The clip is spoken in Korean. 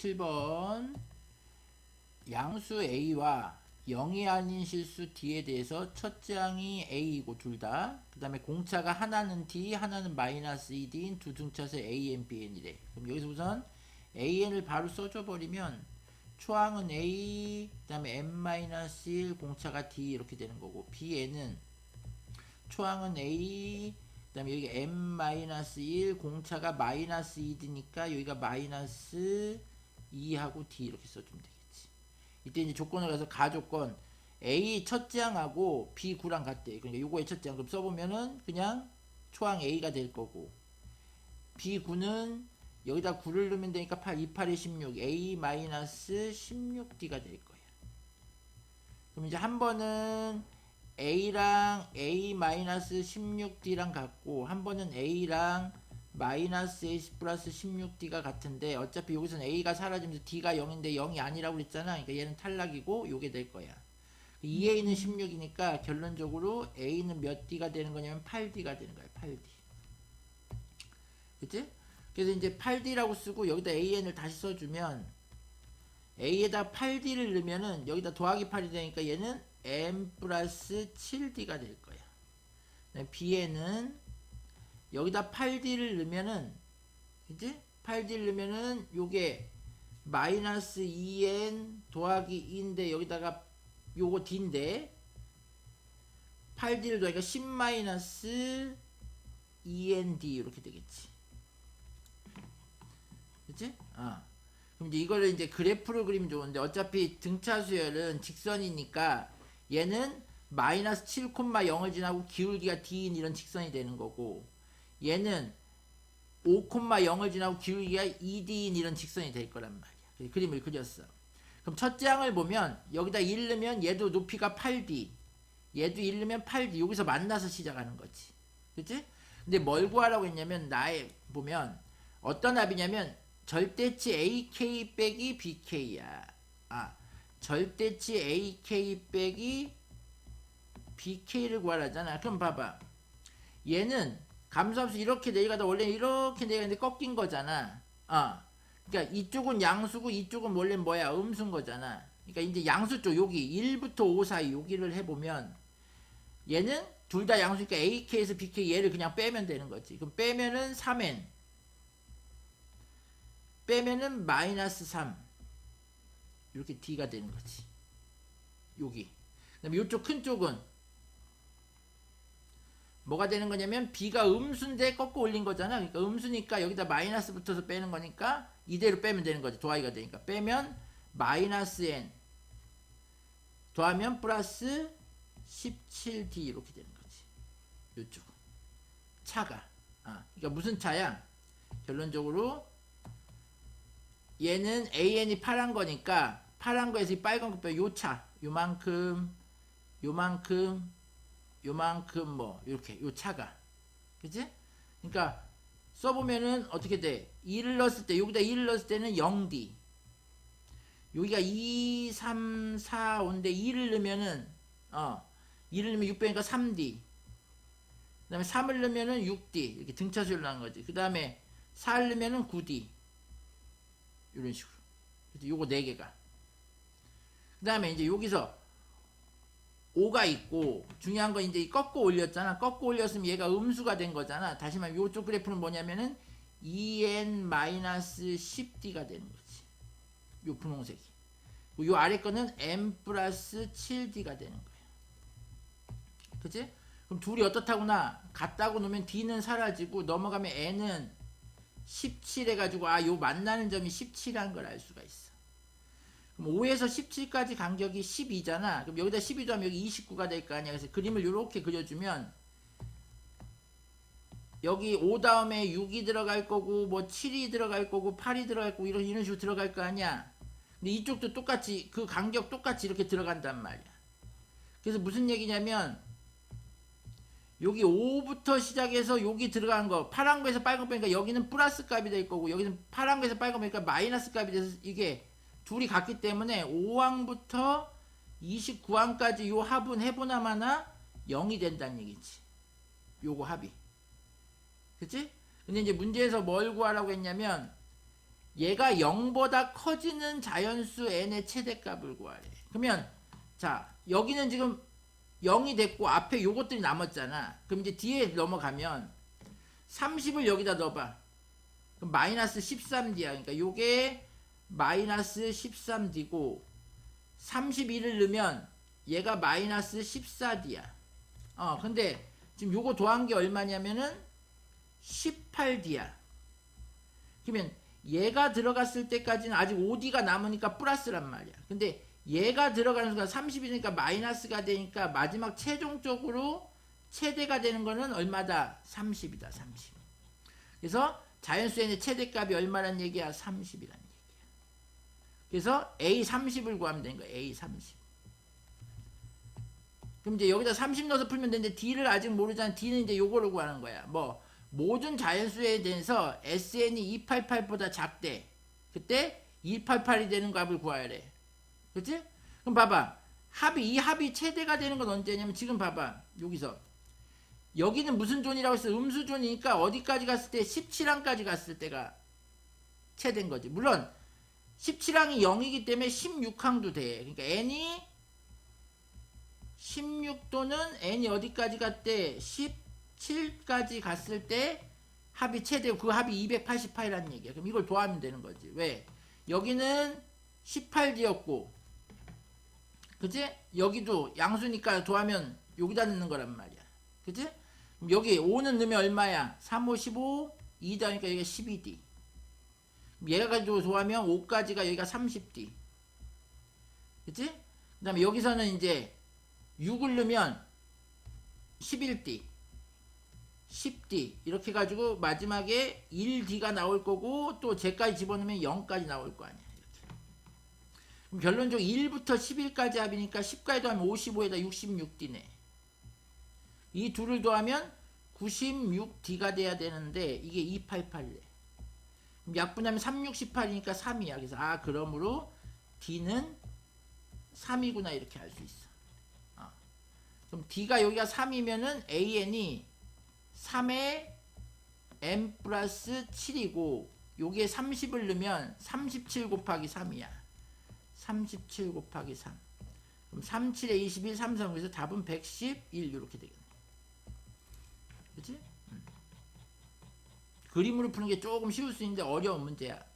7번 양수 A와 0이 아닌 실수 D에 대해서 첫째 항이 A이고 둘 다. 그 다음에 공차가 하나는 D, 하나는 마이너스 2D인 두 등차수 AN, BN이래. 그럼 여기서 우선 AN을 바로 써줘 버리면 초항은 A, 그 다음에 N-1 공차가 D 이렇게 되는 거고 BN은 초항은 A, 그 다음에 여기 M-1 공차가 마이너스 2D니까 여기가 마이너스 2하고 D 이렇게 써주면 되겠지. 이때 이제 조건을 가서 가조건 A 첫째 항하고 B 구랑 같대. 그러니까 요거의 첫째 항 그럼 써보면은 그냥 초항 A가 될 거고 B 구는 여기다 9를 넣으면 되니까 8, 2, 8에 16 A 마이너스 16D가 될 거야. 그럼 이제 한 번은 A랑 A 마이너스 16D랑 같고 한 번은 A랑 마이너스 A 플러스 16D가 같은데 어차피 여기서는 A가 사라지면서 D가 0인데 0이 아니라고 그랬잖아. 그러니까 얘는 탈락이고 요게 될 거야. 2A는 16이니까 결론적으로 A는 몇 D가 되는 거냐면 8D가 되는 거야. 8D. 그치? 그래서 이제 8D라고 쓰고 여기다 AN을 다시 써주면 A에다 8D를 넣으면은 여기다 더하기 8이 되니까 얘는 M 플러스 7D가 될 거야. B에는 여기다 8D를 넣으면은 그지? 8D를 넣으면은 요게 마이너스 2N 더하기 2인데 여기다가 요거 D인데 8D를 더하니까 10 마이너스 2ND 이렇게 되겠지. 그치? 아. 그럼 이제 이거를 이제 그래프를 그리면 좋은데 어차피 등차 수열은 직선이니까 얘는 마이너스 7,0을 지나고 기울기가 D인 이런 직선이 되는 거고 얘는 5,0을 지나고 기울기가 2D인 이런 직선이 될 거란 말이야. 그림을 그렸어. 그럼 첫째 항을 보면 여기다 1 넣으면 얘도 높이가 8D 얘도 1 넣으면 8D 여기서 만나서 시작하는 거지. 그치? 근데 뭘 구하라고 했냐면 나에 보면 어떤 합이냐면 절대치 AK 빼기 BK야. 아, 절대치 AK 빼기 BK를 구하라잖아. 그럼 봐봐. 얘는 감소함수 이렇게 내려가다 원래 이렇게 내려가는데 꺾인 거잖아. 아, 그러니까 이쪽은 양수고 이쪽은 원래 뭐야 음수인 거잖아. 그러니까 이제 양수 쪽 여기 1부터 5 사이 여기를 해보면 얘는 둘 다 양수니까 AK에서 BK 얘를 그냥 빼면 되는 거지. 그럼 빼면은 3N 빼면은 마이너스 3 이렇게 D가 되는 거지 여기 그 다음에 이쪽 큰 쪽은 뭐가 되는 거냐면 B가 음수인데 꺾어 올린 거잖아. 그러니까 음수니까 여기다 마이너스 붙어서 빼는 거니까 이대로 빼면 되는 거지. 더하기가 되니까. 빼면 마이너스 N 더하면 플러스 17D 이렇게 되는 거지. 이쪽 차가. 아, 그러니까 무슨 차야? 결론적으로 얘는 AN이 파란 거니까 파란 거에서 이 빨간 거 빼 요 차. 요만큼 요만큼 요만큼 뭐 이렇게 요 차가 그치? 그러니까 써보면은 어떻게 돼? 2를 넣었을 때 여기다 2를 넣었을 때는 0D 여기가 2, 3, 4, 5인데 2를 넣으면은 어 2를 넣으면 6 빼니까 3D 그 다음에 3을 넣으면은 6D 이렇게 등차수를 나는 거지 그 다음에 4를 넣으면은 9D 이런 식으로. 요거 네 개가. 그 다음에 이제 여기서 5가 있고 중요한 건 이제 꺾어 올렸잖아. 꺾어 올렸으면 얘가 음수가 된 거잖아. 다시 말하면 요쪽 그래프는 뭐냐면은 2n-10d가 되는 거지. 요 분홍색이. 요 아래 거는 m 플러스 7d가 되는 거야. 그치? 그럼 둘이 어떻다구나? 같다고 놓으면 d는 사라지고 넘어가면 n은 17 해가지고 아 요 만나는 점이 17이라는 걸알 수가 있어. 그럼 5에서 17까지 간격이 12잖아. 그럼 여기다 12 더하면 여기 29가 될 거 아니야. 그래서 그림을 이렇게 그려주면 여기 5 다음에 6이 들어갈 거고 뭐 7이 들어갈 거고 8이 들어갈 거고 이런 이런 식으로 들어갈 거 아니야. 근데 이쪽도 똑같이 그 간격 똑같이 이렇게 들어간단 말이야. 그래서 무슨 얘기냐면 여기 5부터 시작해서 여기 들어간 거 파란 거에서 빨간 거 빼니까 여기는 플러스 값이 될 거고 여기는 파란 거에서 빨간 거 빼니까 마이너스 값이 돼서 이게 둘이 같기 때문에 5항부터 29항까지 요 합은 해보나마나 0이 된다는 얘기지 요거 합이 그치? 근데 이제 문제에서 뭘 구하라고 했냐면 얘가 0보다 커지는 자연수 n의 최대값을 구하래. 그러면 자 여기는 지금 0이 됐고 앞에 요것들이 남았잖아. 그럼 이제 뒤에 넘어가면 30을 여기다 넣어봐. 그럼 마이너스 13d야. 그러니까 요게 마이너스 13d고 31을 넣으면 얘가 마이너스 14d야. 어 근데 지금 요거 더한 게 얼마냐면은 18d야. 그러면 얘가 들어갔을 때까지는 아직 5D가 남으니까 플러스란 말이야. 근데 얘가 들어가는 순간 30이니까 마이너스가 되니까 마지막 최종적으로 최대가 되는 거는 얼마다? 30이다. 30. 그래서 자연수의 최대값이 얼마란 얘기야? 30이란 얘기야. 그래서 A 30을 구하면 되는 거야. A 30. 그럼 이제 여기다 30 넣어서 풀면 되는데 D를 아직 모르잖아. D는 이제 요거를 구하는 거야. 뭐 모든 자연수에 대해서 SN이 288보다 작대. 그때 288이 되는 값을 구해야 돼. 그렇지? 그럼 봐봐. 합이 이 합이 최대가 되는 건 언제냐면 지금 봐봐. 여기서 여기는 무슨 존이라고 했어? 음수 존이니까 어디까지 갔을 때 17항까지 갔을 때가 최대인 거지. 물론 17항이 0이기 때문에 16항도 돼. 그러니까 n이 16 또는 n이 어디까지 갔대? 17까지 갔을 때 합이 최대고 그 합이 288이라는 얘기야. 그럼 이걸 더하면 되는 거지. 왜? 여기는 18D였고 그지? 여기도 양수니까 더하면 여기다 넣는 거란 말이야. 그지? 여기 5는 넣으면 얼마야? 3, 5, 15, 2다 하니까 여기가 12D. 얘가 더하면 5까지가 여기가 30D. 그치? 그 다음에 여기서는 이제 6을 넣으면 11D. 10D. 이렇게 가지고 마지막에 1D가 나올 거고 또 Z까지 집어넣으면 0까지 나올 거 아니야. 이렇게. 그럼 결론적으로 1부터 11까지 합이니까 10까지 더하면 55에다 66D네. 이 둘을 더하면 96D가 돼야 되는데 이게 288래. 약분하면 3, 6, 18이니까 3이야. 그래서 아 그러므로 D는 3이구나 이렇게 알 수 있어. 어. 그럼 D가 여기가 3이면은 AN이 3에 M 플러스 7이고 요게 30을 넣으면 37 곱하기 3이야. 37 곱하기 3. 그럼 37에 21, 3, 3 그래서 답은 111 이렇게 되겠네. 그치? 음. 그림으로 푸는 게 조금 쉬울 수 있는데 어려운 문제야.